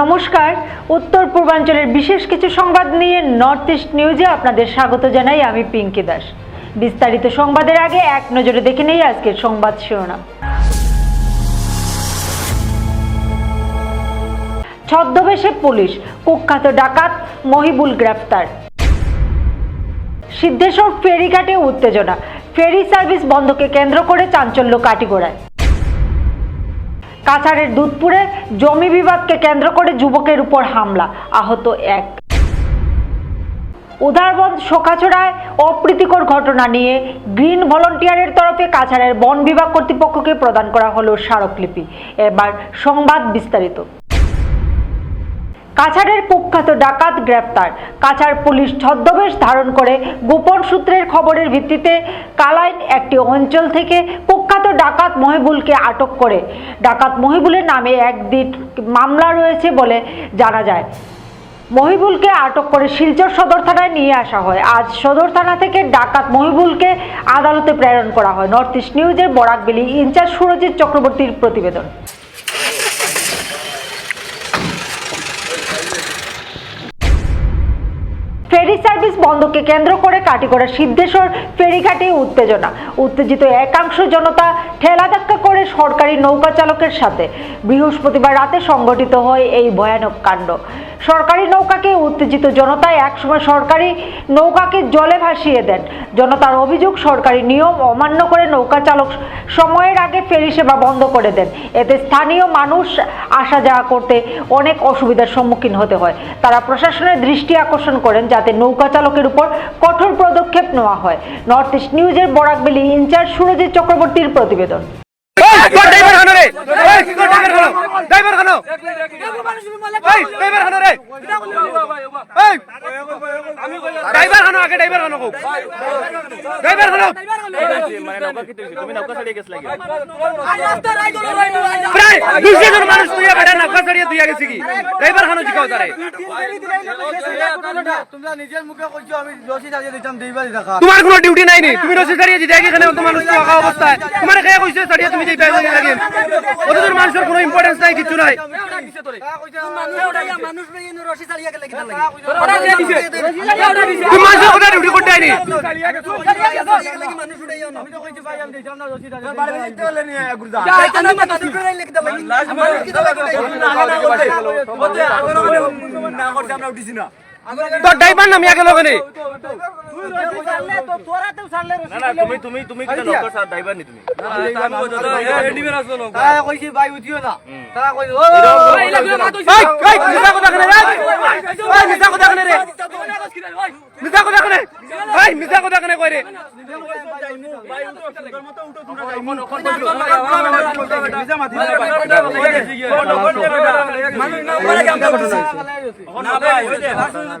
নমস্কার উত্তর পূর্বাঞ্চলের বিশেষ কিছু সংবাদ নিয়ে নর্থ ইস্ট নিউজে আপনাদের স্বাগত জানাই আমি পিঙ্কি দাস বিস্তারিত সংবাদের আগে এক নজরে দেখে নেই আজকের সংবাদ শিরোনাম ছদ্মবেশে পুলিশ কুখ্যাত ডাকাত মহিবুল গ্রেফতার সিদ্ধেশ্বর ফেরিঘাটে উত্তেজনা ফেরি সার্ভিস বন্ধকে কেন্দ্র করে চাঞ্চল্য কাটিগোড়ায় কাছাড়ের দুধপুরে জমি বিবাদকে কেন্দ্র করে যুবকের উপর হামলা আহত এক উদারবন শোকাছড়ায় অপ্রীতিকর ঘটনা নিয়ে গ্রিন ভলন্টিয়ারের তরফে কাছাড়ের বন বিভাগ কর্তৃপক্ষকে প্রদান করা হলো স্মারকলিপি এবার সংবাদ বিস্তারিত কাছাড়ের কুখ্যাত ডাকাত গ্রেপ্তার কাছাড় পুলিশ ছদ্মবেশ ধারণ করে গোপন সূত্রের খবরের ভিত্তিতে কালাইন একটি অঞ্চল থেকে কুখ্যাত ডাকাত মহিবুলকে আটক করে ডাকাত মহিবুলের নামে একদিন মামলা রয়েছে বলে জানা যায় মহিবুলকে আটক করে শিলচর সদর থানায় নিয়ে আসা হয় আজ সদর থানা থেকে ডাকাত মহিবুলকে আদালতে প্রেরণ করা হয় নর্থ ইস্ট নিউজের বরাকবিলি ইনচার্জ সুরজিৎ চক্রবর্তীর প্রতিবেদন সার্ভিস বন্ধকে কেন্দ্র করে করা সিদ্ধেশ্বর ফেরিঘাটে উত্তেজনা উত্তেজিত একাংশ জনতা ঠেলা ধাক্কা করে সরকারি নৌকা চালকের সাথে বৃহস্পতিবার রাতে সংগঠিত হয় এই ভয়ানক কাণ্ড সরকারি নৌকাকে উত্তেজিত জনতায় একসময় সরকারি নৌকাকে জলে ভাসিয়ে দেন জনতার অভিযোগ সরকারি নিয়ম অমান্য করে নৌকা চালক সময়ের আগে ফেরি সেবা বন্ধ করে দেন এতে স্থানীয় মানুষ আসা যাওয়া করতে অনেক অসুবিধার সম্মুখীন হতে হয় তারা প্রশাসনের দৃষ্টি আকর্ষণ করেন যাতে নৌকা চালকের উপর কঠোর পদক্ষেপ নেওয়া হয় নর্থ ইস্ট নিউজের বরাকবেলি ইনচার্জ সুরজিৎ চক্রবর্তীর প্রতিবেদন ড্রাইভার খানো ড্রাইভার খানো এই ড্রাইভার খানো রে এই ড্রাইভার হানো আগে ড্রাইভার হানো ড্রাইভার হানো প্রায় দুশো জন মানুষ তুই বেটা নৌকা ছাড়িয়ে তুই গেছি কি ড্রাইভার হানো জিকাও তারে তোমার কোনো ডিউটি নাই নি তুমি রসি ছাড়িয়ে জিতে এখানে অত মানুষ থাকা অবস্থায় তোমার খেয়ে কইছে ছাড়িয়ে তুমি যেতে লাগে অতদূর মানুষের কোনো ইম্পর্টেন্স নাই কিছু নাই মানুষ রসি ছাড়িয়ে গেলে কি লাগে তুমি মানুষের কথা ডিউটি করতে আইনি না করতে আমরা উঠিছি না তো ড্রাইভার নামি আগে লগে তুমি ভাই ও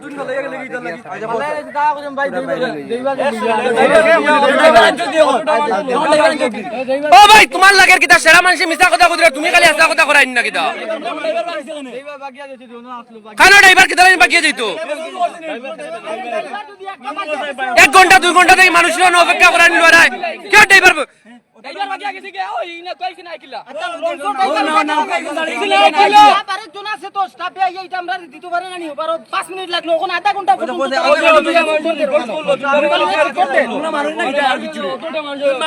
ভাই তোমার লাগের কিতা সেরা মানুষের মিশা কথা কইরা তুমি খালি আসা কথা করাই না কিতা কেন ড্রাইভার কিতা লাইন বাকিয়ে যাইতো এক ঘন্টা দুই ঘন্টা থেকে মানুষরা অপেক্ষা করার কে ড্রাইভার এইবার আচ্ছা, মিনিট লাগলো কোন আধা ঘন্টা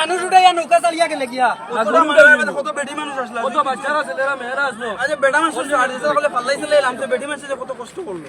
মানুষ উঠে কত বেটি মানুষ আসলো কত বাচ্চারা ছেলেরা মেয়েরা আসলো আজ আচ্ছা, বেটা মানুষ আসলো আর বলে পাল্লাইছিলে বেটি মানুষ কত কষ্ট করলো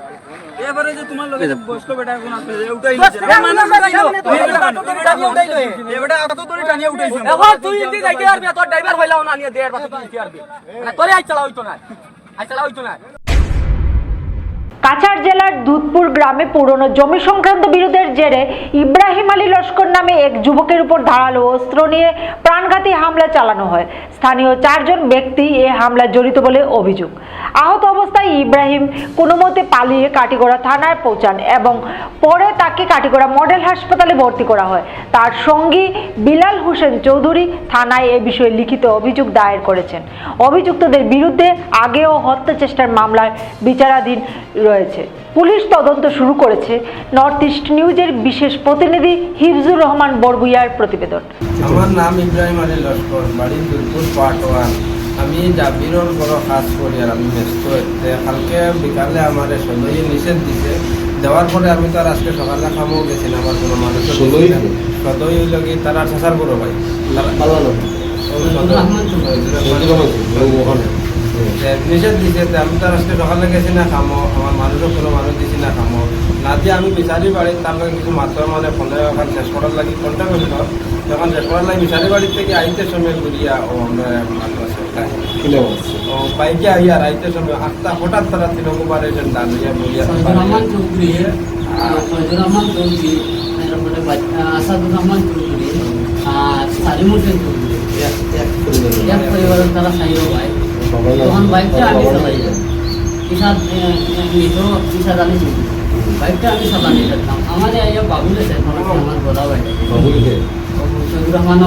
এবারে যে তোমার লগে বয়স্ক বেটা এখন উঠাই নিছে এ মানুষ উঠাইলো বেটা আটো ধরে কি পারবি তোরে আই চালাও হইতো না আই চালাও হইতো না কাছার জেলার দুধপুর গ্রামে পুরনো জমি সংক্রান্ত বিরোধের জেরে ইব্রাহিম আলী লস্কর নামে এক যুবকের উপর ধারালো অস্ত্র নিয়ে প্রাণঘাতী হামলা চালানো হয় স্থানীয় চারজন ব্যক্তি এ হামলা জড়িত বলে অভিযোগ আহত অবস্থায় ইব্রাহিম কোনো মতে পালিয়ে কাটিগড়া থানায় পৌঁছান এবং পরে তাকে কাটিগড়া মডেল হাসপাতালে ভর্তি করা হয় তার সঙ্গী বিলাল হোসেন চৌধুরী থানায় এ বিষয়ে লিখিত অভিযোগ দায়ের করেছেন অভিযুক্তদের বিরুদ্ধে আগেও হত্যা চেষ্টার মামলার বিচারাধীন রয়েছে রয়েছে পুলিশ তদন্ত শুরু করেছে নর্থ ইস্ট নিউজের বিশেষ প্রতিনিধি হিফজুর রহমান বরগুইয়ার প্রতিবেদন আমার নাম ইব্রাহিম আলী লস্কর বাড়ি দুর্গুর ওয়ান আমি জাবিরর বড় কাজ করি আর আমি ব্যস্ত হচ্ছে কালকে বিকালে আমার ষোলোই নিষেধ দিছে দেওয়ার পরে আমি তো আর আজকে সকালে খাবো গেছি না আমার কোনো মানুষ ষোলোই সদই লাগে তারা শেষার বড় ভাই ভালো ভালো নিষেধ দিছে আমি তো আজকে সকালে গেছি না খামো আমার মানুষও কোনো মানুষ দিছি না খামো না আমি বিচারি বাড়ি তার লাগে কিছু মাত্রার মানে ফলে এখন শেষ করার লাগে কোনটা করছিল যখন শেষ করার লাগে বিচারি বাড়ি থেকে আইতে সময় ঘুরিয়া ও আমরা ও বাইকে আইয়া আইতে সময় আটটা হঠাৎ তারা তিনকুবার এসে দাঁড়িয়ে বলিয়া রহমান চৌধুরী আর সালিমুদ্দিন চৌধুরী এক পরিবারের তারা সাইও ভাই তখন বাইকটা আমি বাইকটা আমি চালানি থাকতাম আমার ইয়া বাবুল আমার গলা বাইক শহীদুর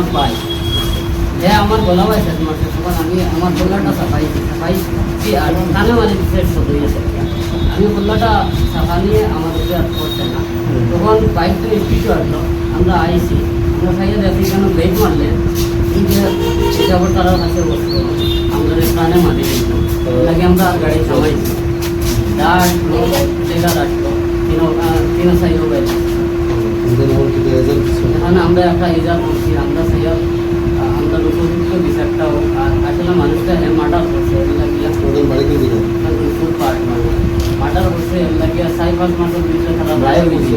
তখন আমি আমার গলাটা সাফাই সাফাই আর কানে মানে আমি গলাটা সাফা নিয়ে আমার উপরে আর পড়ছে না তখন বাইকটা স্পিড আসলো আমরা আইছি আমরা সাইডে দেখি কেন ব্রেক মারলেন सीधा पर तारा खाते बसतो आमदार प्राणे माने লাগে আমরা গাড়ি থামাই দা আসলো ট্রেলার আসলো তিন তিন সাইজ হবে আমরা একটা ইজার করছি আমরা সাইজ আমরা উপযুক্ত আসলে মানুষটা মার্ডার করছে এর লাগিয়া ফুল পার্ট মানে মার্ডার করছে এর লাগিয়া সাইফাস মাসের ভিতরে খারাপ রায় হয়েছে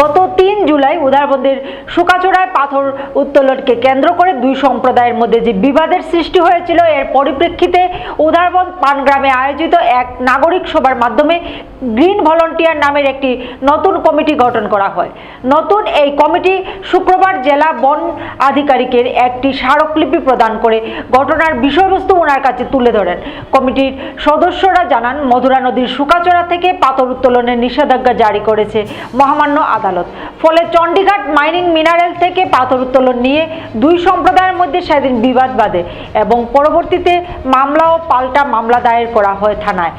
গত তিন জুলাই উদারবন্দের শুকাচোড়ায় পাথর উত্তোলনকে কেন্দ্র করে দুই সম্প্রদায়ের মধ্যে যে বিবাদের সৃষ্টি হয়েছিল এর পরিপ্রেক্ষিতে উদারবন্দ পানগ্রামে আয়োজিত এক নাগরিক সভার মাধ্যমে গ্রিন ভলন্টিয়ার নামের একটি নতুন কমিটি গঠন করা হয় নতুন এই কমিটি শুক্রবার জেলা বন আধিকারিকের একটি স্মারকলিপি প্রদান করে ঘটনার বিষয়বস্তু ওনার কাছে তুলে ধরেন কমিটির সদস্যরা জানান মধুরা নদীর শুকাচোড়া থেকে পাথর উত্তোলনের নিষেধাজ্ঞা জারি করেছে মহামান্য আদালত ফলে চণ্ডীঘাট মাইনিং মিনারেল থেকে পাথর উত্তোলন নিয়ে দুই সম্প্রদায়ের মধ্যে সেদিন বিবাদ বাঁধে এবং পরবর্তীতে মামলা ও পাল্টা মামলা দায়ের করা হয় থানায়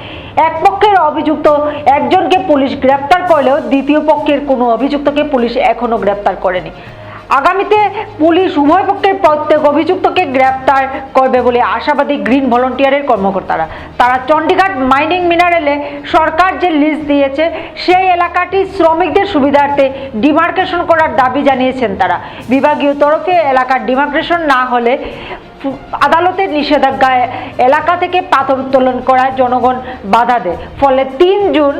এক পক্ষের অভিযুক্ত একজনকে পুলিশ গ্রেপ্তার করলেও দ্বিতীয় পক্ষের কোনো অভিযুক্তকে পুলিশ এখনও গ্রেপ্তার করেনি আগামীতে পুলিশ উভয় পক্ষের প্রত্যেক অভিযুক্তকে গ্রেপ্তার করবে বলে আশাবাদী গ্রিন ভলন্টিয়ারের কর্মকর্তারা তারা চণ্ডীগড় মাইনিং মিনারেলে সরকার যে লিজ দিয়েছে সেই এলাকাটি শ্রমিকদের সুবিধার্থে ডিমার্কেশন করার দাবি জানিয়েছেন তারা বিভাগীয় তরফে এলাকার ডিমার্কেশন না হলে আদালতের নিষেধাজ্ঞায় এলাকা থেকে পাথর উত্তোলন করায় জনগণ বাধা দেয় ফলে তিন জুন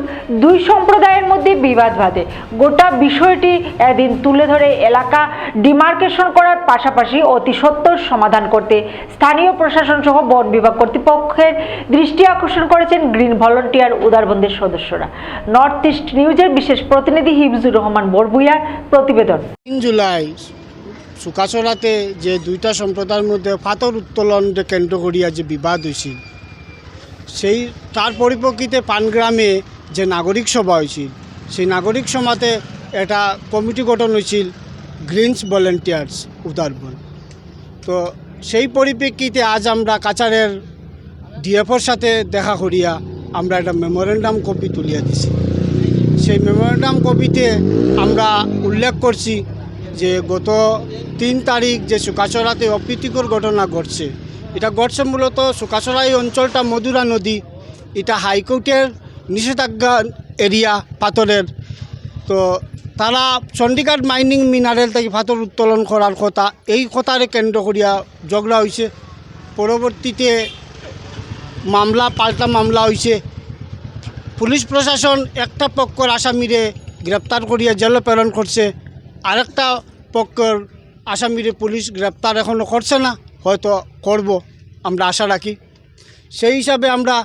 দুই সম্প্রদায়ের মধ্যে বিবাদ বাঁধে গোটা বিষয়টি এদিন তুলে ধরে এলাকা ডিমার্কেশন করার পাশাপাশি অতি সত্তর সমাধান করতে স্থানীয় প্রশাসন সহ বন বিভাগ কর্তৃপক্ষের দৃষ্টি আকর্ষণ করেছেন গ্রিন ভলন্টিয়ার উদারবন্দের সদস্যরা নর্থ ইস্ট নিউজের বিশেষ প্রতিনিধি হিফজুর রহমান বরভুইয়ার প্রতিবেদন তিন জুলাই চুকাচরাতে যে দুইটা সম্প্রদায়ের মধ্যে ফাতর উত্তোলন যে কেন্দ্র করিয়া যে বিবাদ হয়েছিল সেই তার পরিপ্রেক্ষিতে পানগ্রামে যে নাগরিক সভা হয়েছিল সেই নাগরিক সভাতে এটা কমিটি গঠন হয়েছিল গ্রিনস ভলেন্টিয়ার্স উদারবন তো সেই পরিপ্রেক্ষিতে আজ আমরা কাচারের ডিএফওর সাথে দেখা করিয়া আমরা একটা মেমোরেন্ডাম কপি তুলিয়া দিছি সেই মেমোরেন্ডাম কপিতে আমরা উল্লেখ করছি যে গত তিন তারিখ যে সুকাচরাতে অপ্রীতিকর ঘটনা ঘটছে এটা ঘটছে মূলত সুকাচরা অঞ্চলটা মধুরা নদী এটা হাইকোর্টের নিষেধাজ্ঞা এরিয়া পাথরের তো তারা চণ্ডীগড় মাইনিং মিনারেল থেকে পাথর উত্তোলন করার কথা এই কথারে কেন্দ্র করিয়া ঝগড়া হয়েছে পরবর্তীতে মামলা পাল্টা মামলা হয়েছে পুলিশ প্রশাসন একটা পক্ষর আসামিরে গ্রেপ্তার করিয়া জেলে প্রেরণ করছে আরেকটা পক্ষের আসামির পুলিশ গ্রেপ্তার এখনও করছে না হয়তো করব আমরা আশা রাখি সেই হিসাবে আমরা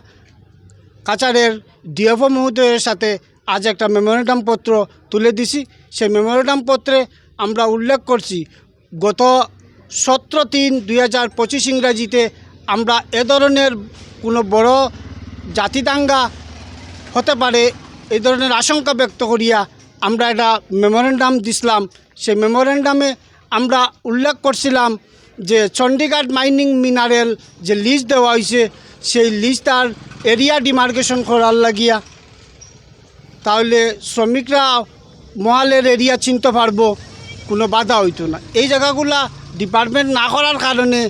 কাচারের ডিএফও মহোদয়ের সাথে আজ একটা মেমোরেন্ডাম পত্র তুলে দিছি সেই মেমোরেন্ডাম পত্রে আমরা উল্লেখ করছি গত সতেরো তিন দুই হাজার পঁচিশ ইংরাজিতে আমরা এ ধরনের কোনো বড় জাতিদাঙ্গা হতে পারে এই ধরনের আশঙ্কা ব্যক্ত করিয়া আমরা একটা মেমোরেন্ডাম দিছিলাম সেই মেমোরেন্ডামে আমরা উল্লেখ করছিলাম যে চণ্ডীগড় মাইনিং মিনারেল যে লিজ দেওয়া হয়েছে সেই লিজটার এরিয়া ডিমার্কেশন করার লাগিয়া তাহলে শ্রমিকরা মহালের এরিয়া চিনতে পারবো কোনো বাধা হইতো না এই জায়গাগুলা ডিপার্টমেন্ট না করার কারণে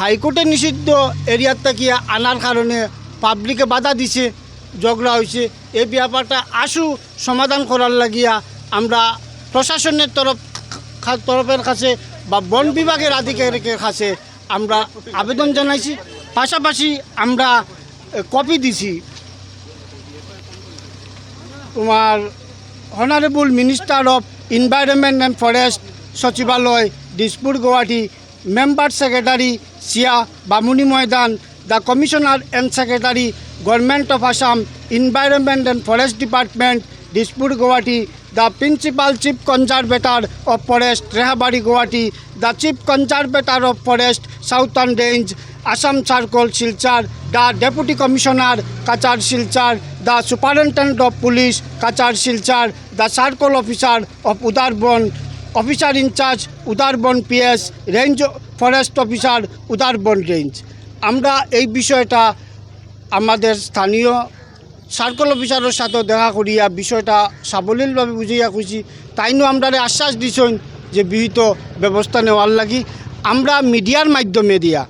হাইকোর্টে নিষিদ্ধ এরিয়ার থেকে আনার কারণে পাবলিকে বাধা দিছে ঝগড়া হয়েছে এই ব্যাপারটা আসু সমাধান করার লাগিয়া আমরা প্রশাসনের তরফ তরফের কাছে বা বন বিভাগের আধিকারিকের কাছে আমরা আবেদন জানাইছি পাশাপাশি আমরা কপি দিছি তোমার honourable minister of environment and forest সচিবালয় Dispur Guwahati member secretary Siya Bamuni Maidan The Commissioner and Secretary, Government of Assam, Environment and Forest Department, Dispur Guwahati, the Principal Chief Conservator of Forest, Rehabari Guwahati, the Chief Conservator of Forest, Southern Range, Assam Circle, Silchar, the Deputy Commissioner, Kachar Silchar, the Superintendent of Police, Kachar Silchar, the Circle Officer of Udarban, Officer in Charge, Udarban PS, Range Forest Officer, Udarban Range. আমরা এই বিষয়টা আমাদের স্থানীয় circle অফিসারের সাথে দেখা করিয়া বিষয়টা সাবলীলভাবে বুঝিয়া খুশি তাইনও আমরা আশ্বাস দিছেন যে বিহিত ব্যবস্থা নেওয়ার লাগি আমরা মিডিয়ার মাধ্যমে দিয়া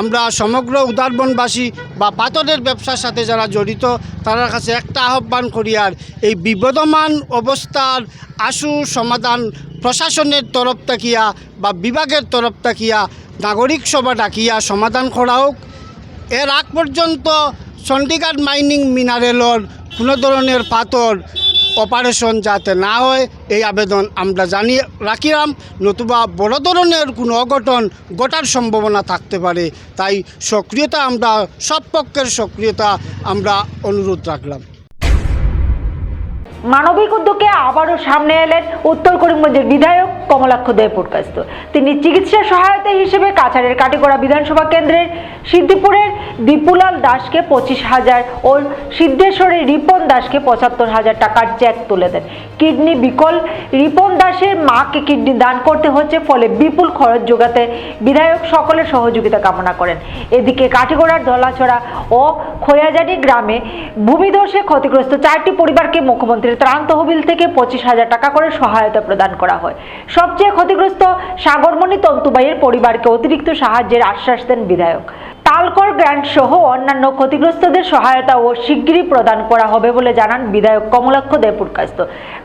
আমরা সমগ্র উদারবনবাসী বা পাথরের ব্যবসার সাথে যারা জড়িত তারা কাছে একটা আহ্বান করিয়ার এই বিবদমান অবস্থার আশু সমাধান প্রশাসনের তরফ তাকিয়া বা বিভাগের তরফ তাকিয়া নাগরিক সভা ডাকিয়া সমাধান করা হোক এর আগ পর্যন্ত চণ্ডীগড় মাইনিং মিনারেলর কোনো ধরনের পাথর অপারেশন যাতে না হয় এই আবেদন আমরা জানিয়ে রাখিলাম নতুবা বড় ধরনের কোনো অঘটন ঘটার সম্ভাবনা থাকতে পারে তাই সক্রিয়তা আমরা সব পক্ষের সক্রিয়তা আমরা অনুরোধ রাখলাম মানবিক উদ্যোগে আবারও সামনে এলেন উত্তর করিমগঞ্জের বিধায়ক কমলাক্ষ দেবপুরকাস্ত তিনি চিকিৎসা সহায়তা হিসেবে কাছাড়ের কাটিগড়া বিধানসভা কেন্দ্রের সিদ্ধিপুরের দীপুলাল দাসকে পঁচিশ হাজার ও সিদ্ধেশ্বরের রিপন দাসকে পঁচাত্তর হাজার টাকার চেক তুলে দেন কিডনি বিকল রিপন দাসের মাকে কিডনি দান করতে হচ্ছে ফলে বিপুল খরচ যোগাতে বিধায়ক সকলের সহযোগিতা কামনা করেন এদিকে কাটিগড়ার ধলাছড়া ও খোয়াজানি গ্রামে ভূমিধসে ক্ষতিগ্রস্ত চারটি পরিবারকে মুখ্যমন্ত্রীর ত্রাণ তহবিল থেকে পঁচিশ হাজার টাকা করে সহায়তা প্রদান করা হয় সবচেয়ে ক্ষতিগ্রস্ত সাগরমণি তন্তুবাইয়ের পরিবারকে অতিরিক্ত সাহায্যের আশ্বাস দেন বিধায়ক তালকর গ্র্যান্ট সহ অন্যান্য ক্ষতিগ্রস্তদের সহায়তা ও শিগগিরই প্রদান করা হবে বলে জানান বিধায়ক কমলাক্ষ দেবপুরকাস্ত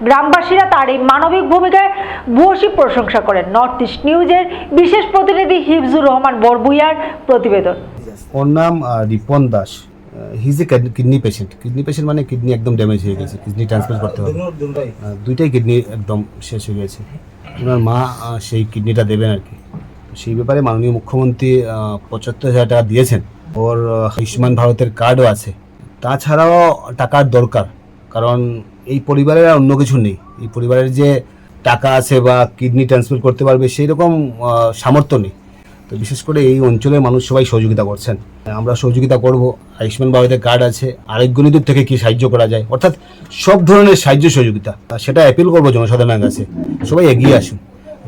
গ্রামবাসীরা তার এই মানবিক ভূমিকায় ভূয়সী প্রশংসা করেন নর্থ ইস্ট নিউজের বিশেষ প্রতিনিধি হিফজুর রহমান বরবুইয়ার প্রতিবেদন ওর নাম Ripon Das his a kidney patient kidney patient মানে কিডনি একদম ড্যামেজ হয়ে গেছে কিডনি ট্রান্সফার করতে হবে দুইটাই কিডনি একদম শেষ হয়ে গেছে ওনার মা সেই কিডনিটা দেবেন আর কি সেই ব্যাপারে মাননীয় মুখ্যমন্ত্রী পঁচাত্তর হাজার টাকা দিয়েছেন ওর আয়ুষ্মান ভারতের কার্ডও আছে তাছাড়াও টাকার দরকার কারণ এই পরিবারের আর অন্য কিছু নেই এই পরিবারের যে টাকা আছে বা কিডনি ট্রান্সফার করতে পারবে সেই রকম সামর্থ্য নেই তো বিশেষ করে এই অঞ্চলের মানুষ সবাই সহযোগিতা করছেন আমরা সহযোগিতা করব আয়ুষ্মান বাবাদের কার্ড আছে আরেক গণিতের থেকে কি সাহায্য করা যায় অর্থাৎ সব ধরনের সাহায্য সহযোগিতা সেটা অ্যাপিল করবো জনসাধারণের কাছে সবাই এগিয়ে আসুন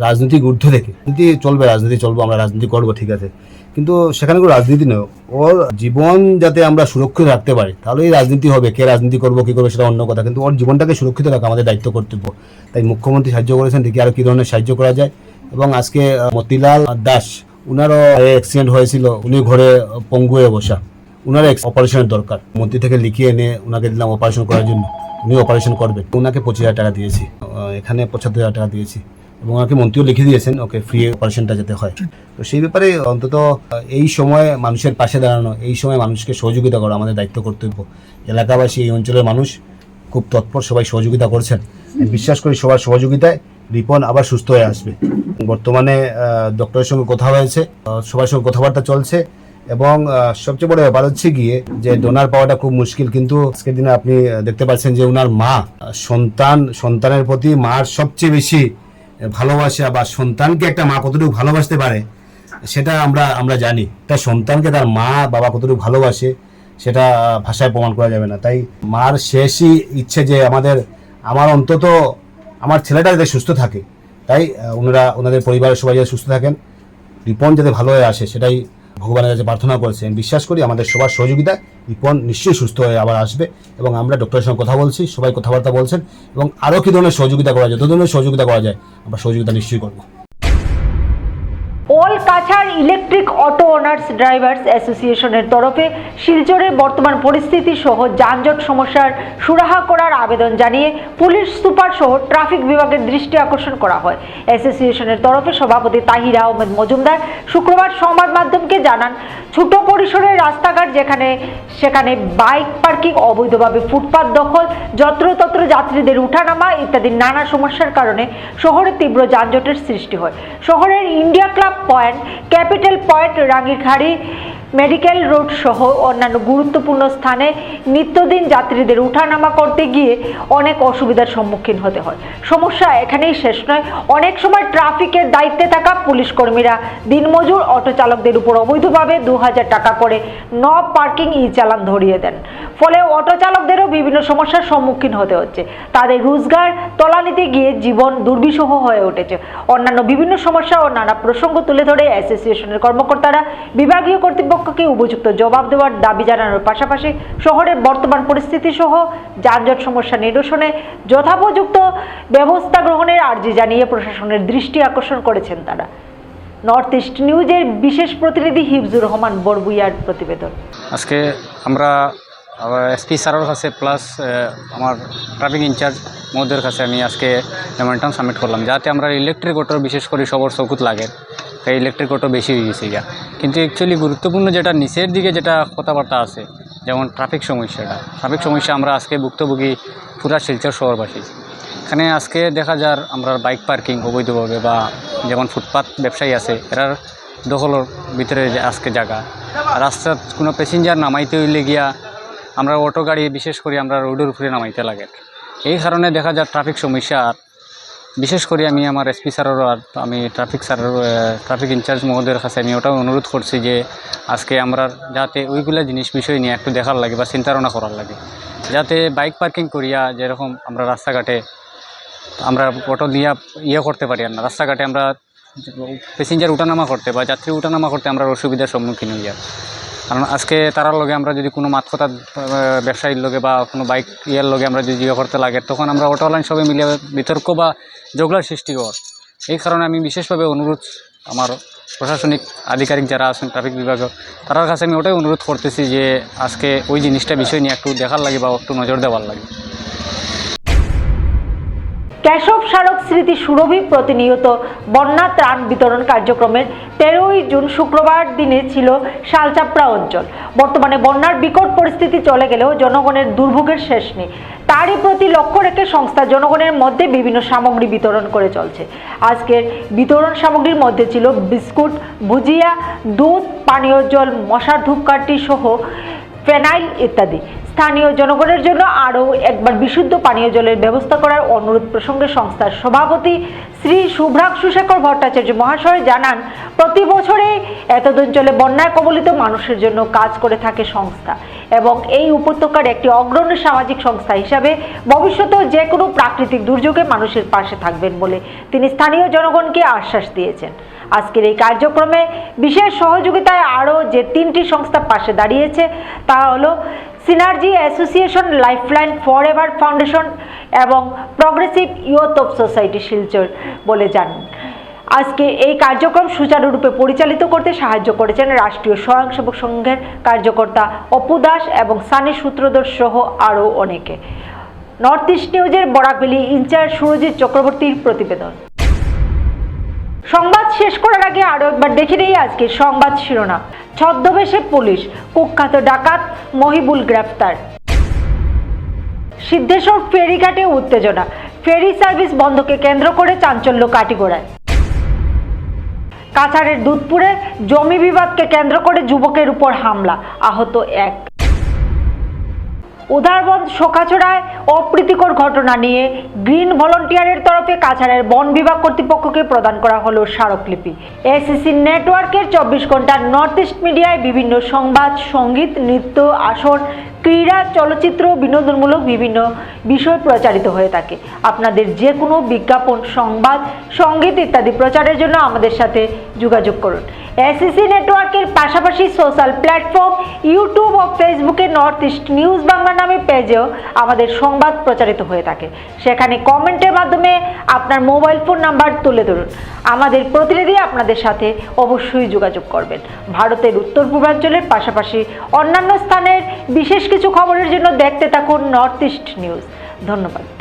রাজনৈতিক ঊর্ধ্ব থেকে রাজনীতি চলবে রাজনীতি চলবো আমরা রাজনীতি করবো ঠিক আছে কিন্তু সেখানে কোনো রাজনীতি নয় ওর জীবন যাতে আমরা সুরক্ষিত রাখতে পারি তাহলেই রাজনীতি হবে কে রাজনীতি করবো কী করবো সেটা অন্য কথা কিন্তু ওর জীবনটাকে সুরক্ষিত রাখা আমাদের দায়িত্ব কর্তব্য তাই মুখ্যমন্ত্রী সাহায্য করেছেন দেখি আরও কী ধরনের সাহায্য করা যায় এবং আজকে মতিলাল দাস উনারও অ্যাক্সিডেন্ট হয়েছিল উনি ঘরে পঙ্গু হয়ে বসা উনার অপারেশনের দরকার মন্ত্রী থেকে লিখিয়ে এনে ওনাকে দিলাম অপারেশন করার জন্য উনি অপারেশন করবেন উনাকে পঁচিশ হাজার টাকা দিয়েছি এখানে পঁচাত্তর হাজার টাকা দিয়েছি এবং ওনাকে মন্ত্রীও লিখে দিয়েছেন ওকে ফ্রি অপারেশনটা যেতে হয় তো সেই ব্যাপারে অন্তত এই সময় মানুষের পাশে দাঁড়ানো এই সময় মানুষকে সহযোগিতা করা আমাদের দায়িত্ব কর্তব্য এলাকাবাসী এই অঞ্চলের মানুষ খুব তৎপর সবাই সহযোগিতা করছেন বিশ্বাস করি সবার সহযোগিতায় রিপন আবার সুস্থ হয়ে আসবে বর্তমানে ডক্টরের সঙ্গে কথা হয়েছে সবার সঙ্গে কথাবার্তা চলছে এবং সবচেয়ে বড় ব্যাপার হচ্ছে গিয়ে যে ডোনার পাওয়াটা খুব মুশকিল কিন্তু আজকের দিনে আপনি দেখতে পাচ্ছেন যে ওনার মা সন্তান সন্তানের প্রতি মার সবচেয়ে বেশি ভালোবাসা বা সন্তানকে একটা মা কতটুকু ভালোবাসতে পারে সেটা আমরা আমরা জানি তার সন্তানকে তার মা বাবা কতটুকু ভালোবাসে সেটা ভাষায় প্রমাণ করা যাবে না তাই মার শেষই ইচ্ছে যে আমাদের আমার অন্তত আমার ছেলেটা যাতে সুস্থ থাকে তাই ওনারা ওনাদের পরিবারের সবাই যাতে সুস্থ থাকেন রিপন যাতে ভালো হয়ে আসে সেটাই ভগবানের কাছে প্রার্থনা করেছেন বিশ্বাস করি আমাদের সবার সহযোগিতা রিপন নিশ্চয়ই সুস্থ হয়ে আবার আসবে এবং আমরা ডক্টরের সঙ্গে কথা বলছি সবাই কথাবার্তা বলছেন এবং আরও কী ধরনের সহযোগিতা করা যায় যত ধরনের সহযোগিতা করা যায় আমরা সহযোগিতা নিশ্চয়ই করবো ইলেকট্রিক অটো ড্রাইভার্স অ্যাসোসিয়েশনের তরফে শিলচরের বর্তমান পরিস্থিতি সহ যানজট সমস্যার সুরাহা করার আবেদন জানিয়ে পুলিশ সুপার সহ ট্রাফিক বিভাগের দৃষ্টি আকর্ষণ করা হয় অ্যাসোসিয়েশনের তরফে সভাপতি তাহির আহমেদ মজুমদার শুক্রবার সংবাদ মাধ্যমকে জানান ছোট পরিসরের রাস্তাঘাট যেখানে সেখানে বাইক পার্কিং অবৈধভাবে ফুটপাত দখল যত্রতত্র যাত্রীদের উঠানামা ইত্যাদি নানা সমস্যার কারণে শহরে তীব্র যানজটের সৃষ্টি হয় শহরের India club point capital point Rangikhari medical road সহ অন্যান্য গুরুত্বপূর্ণ স্থানে নিত্যদিন যাত্রীদের উঠানামা করতে গিয়ে অনেক অসুবিধার সম্মুখীন হতে হয় সমস্যা এখানেই শেষ নয় অনেক সময় ট্রাফিকের দায়িত্বে থাকা পুলিশ কর্মীরা দিনমজুর অটো চালকদের উপর অবৈধভাবে দু টাকা করে ন পার্কিং ই চালান ধরিয়ে দেন ফলে অটো চালকদেরও বিভিন্ন সমস্যার সম্মুখীন হতে হচ্ছে তাদের রোজগার তলানিতে গিয়ে জীবন দুর্বিষহ হয়ে উঠেছে অন্যান্য বিভিন্ন সমস্যা ও নানা প্রসঙ্গ তুলে ধরে অ্যাসোসিয়েশনের কর্মকর্তারা বিভাগীয় কর্তৃপক্ষকে উপযুক্ত জবাব দেওয়ার দাবি জানানোর পাশাপাশি শহরের বর্তমান পরিস্থিতি সহ যানজট সমস্যা নিরসনে যথাপযুক্ত ব্যবস্থা গ্রহণের আর্জি জানিয়ে প্রশাসনের দৃষ্টি আকর্ষণ করেছেন তারা নর্থ ইস্ট নিউজের বিশেষ প্রতিনিধি হিফজুর রহমান বরবুইয়ার প্রতিবেদন আজকে আমরা আবার এসপি স্যারের কাছে প্লাস আমার ট্রাফিক ইনচার্জ মোদের কাছে আমি আজকে মেমোরেন্টাম সাবমিট করলাম যাতে আমরা ইলেকট্রিক অটো বিশেষ করে সবার সকুত লাগে তাই ইলেকট্রিক অটো বেশি হয়ে গেছে গা কিন্তু অ্যাকচুয়ালি গুরুত্বপূর্ণ যেটা নিচের দিকে যেটা কথাবার্তা আছে যেমন ট্রাফিক সমস্যাটা ট্রাফিক সমস্যা আমরা আজকে ভুক্তভোগী পুরা শিলচর শহরবাসী এখানে আজকে দেখা যার আমরা বাইক পার্কিং অবৈধভাবে বা যেমন ফুটপাথ ব্যবসায়ী আছে এরার দখলর ভিতরে আজকে জায়গা রাস্তার কোনো প্যাসেঞ্জার নামাইতে হইলে গিয়া আমরা অটো গাড়ি বিশেষ করে আমরা রোডের উপরে নামাইতে লাগে এই কারণে দেখা যায় ট্রাফিক সমস্যা আর বিশেষ করে আমি আমার এসপি স্যারেরও আর আমি ট্রাফিক স্যারের ট্রাফিক ইনচার্জ মহোদয়ের কাছে আমি ওটাও অনুরোধ করছি যে আজকে আমরা যাতে ওইগুলা জিনিস বিষয় নিয়ে একটু দেখার লাগে বা চিন্তাভাবনা করার লাগে যাতে বাইক পার্কিং করিয়া যেরকম আমরা রাস্তাঘাটে আমরা অটো নিয়ে ইয়ে করতে পারি না রাস্তাঘাটে আমরা প্যাসেঞ্জার উঠানামা করতে বা যাত্রী উঠানামা করতে আমরা অসুবিধার সম্মুখীন হই কারণ আজকে তারার লগে আমরা যদি কোনো কথা ব্যবসায়ীর লগে বা কোনো বাইক ইয়ার লগে আমরা যদি জিজ্ঞাসা ইয়ে করতে লাগে তখন আমরা অটোলাইন সবাই মিলে বিতর্ক বা জগলার সৃষ্টি কর এই কারণে আমি বিশেষভাবে অনুরোধ আমার প্রশাসনিক আধিকারিক যারা আছেন ট্রাফিক বিভাগের তার কাছে আমি ওটাই অনুরোধ করতেছি যে আজকে ওই জিনিসটা বিষয় নিয়ে একটু দেখার লাগে বা একটু নজর দেওয়ার লাগে কেশব স্মারক স্মৃতি সুরভি প্রতিনিয়ত বন্যা ত্রাণ বিতরণ কার্যক্রমের তেরোই জুন শুক্রবার দিনে ছিল শালচাপড়া অঞ্চল বর্তমানে বন্যার বিকট পরিস্থিতি চলে গেলেও জনগণের দুর্ভোগের শেষ নেই তারই প্রতি লক্ষ্য রেখে সংস্থা জনগণের মধ্যে বিভিন্ন সামগ্রী বিতরণ করে চলছে আজকের বিতরণ সামগ্রীর মধ্যে ছিল বিস্কুট ভুজিয়া দুধ পানীয় জল মশার ধূপকাঠি সহ ফেনাইল ইত্যাদি স্থানীয় জনগণের জন্য আরও একবার বিশুদ্ধ পানীয় জলের ব্যবস্থা করার অনুরোধ প্রসঙ্গে সংস্থার সভাপতি শ্রী শুভ্রাগ সুশেখর ভট্টাচার্য মহাশয় জানান প্রতি বছরে এতদঞ্চলে বন্যায় কবলিত মানুষের জন্য কাজ করে থাকে সংস্থা এবং এই উপত্যকার একটি অগ্রণী সামাজিক সংস্থা হিসাবে ভবিষ্যতেও যে কোনো প্রাকৃতিক দুর্যোগে মানুষের পাশে থাকবেন বলে তিনি স্থানীয় জনগণকে আশ্বাস দিয়েছেন আজকের এই কার্যক্রমে বিশেষ সহযোগিতায় আরও যে তিনটি সংস্থা পাশে দাঁড়িয়েছে তা হলো synergy association lifeline for ever foundation এবং progressive youth of society Silchar বলে জানান আজকে এই কার্যক্রম সুচারুরূপে পরিচালিত করতে সাহায্য করেছেন রাষ্ট্রীয় স্বয়ংসেবক সংঘের কার্যকর্তা অপু দাস এবং সানি সূত্রধর সহ আরও অনেকে নর্থ ইস্ট নিউজের বরাকবেলি ইনচার্জ সুরজিৎ চক্রবর্তীর প্রতিবেদন সংবাদ শেষ করার আগে আরও একবার দেখে নেই আজকে সংবাদ শিরোনাম ছদ্মবেশে পুলিশ কুখ্যাত ডাকাত মহিবুল গ্রেফতার সিদ্ধেশ্বর ফেরিঘাটে উত্তেজনা ফেরি সার্ভিস বন্ধকে কেন্দ্র করে চাঞ্চল্য কাটিগোড়ায় কাছাড়ের দুধপুরে জমি বিবাদকে কেন্দ্র করে যুবকের উপর হামলা আহত এক উদারবন্ধ শোকাচড়ায় অপ্রীতিকর ঘটনা নিয়ে গ্রিন ভলন্টিয়ারের তরফে কাছাড়ের বন বিভাগ কর্তৃপক্ষকে প্রদান করা হলো স্মারকলিপি এসিসি নেটওয়ার্কের চব্বিশ ঘন্টা নর্থ ইস্ট মিডিয়ায় বিভিন্ন সংবাদ সঙ্গীত নৃত্য আসন ক্রীড়া চলচ্চিত্র বিনোদনমূলক বিভিন্ন বিষয় প্রচারিত হয়ে থাকে আপনাদের যে কোনো বিজ্ঞাপন সংবাদ সঙ্গীত ইত্যাদি প্রচারের জন্য আমাদের সাথে যোগাযোগ করুন এসিসি নেটওয়ার্কের পাশাপাশি সোশ্যাল প্ল্যাটফর্ম ইউটিউব ও ফেসবুকে নর্থ ইস্ট নিউজ বাংলা নামে পেজেও আমাদের সংবাদ প্রচারিত হয়ে থাকে সেখানে কমেন্টের মাধ্যমে আপনার মোবাইল ফোন নাম্বার তুলে ধরুন আমাদের প্রতিনিধি আপনাদের সাথে অবশ্যই যোগাযোগ করবেন ভারতের উত্তর পূর্বাঞ্চলের পাশাপাশি অন্যান্য স্থানের বিশেষ কিছু খবরের জন্য দেখতে থাকুন নর্থ ইস্ট নিউজ ধন্যবাদ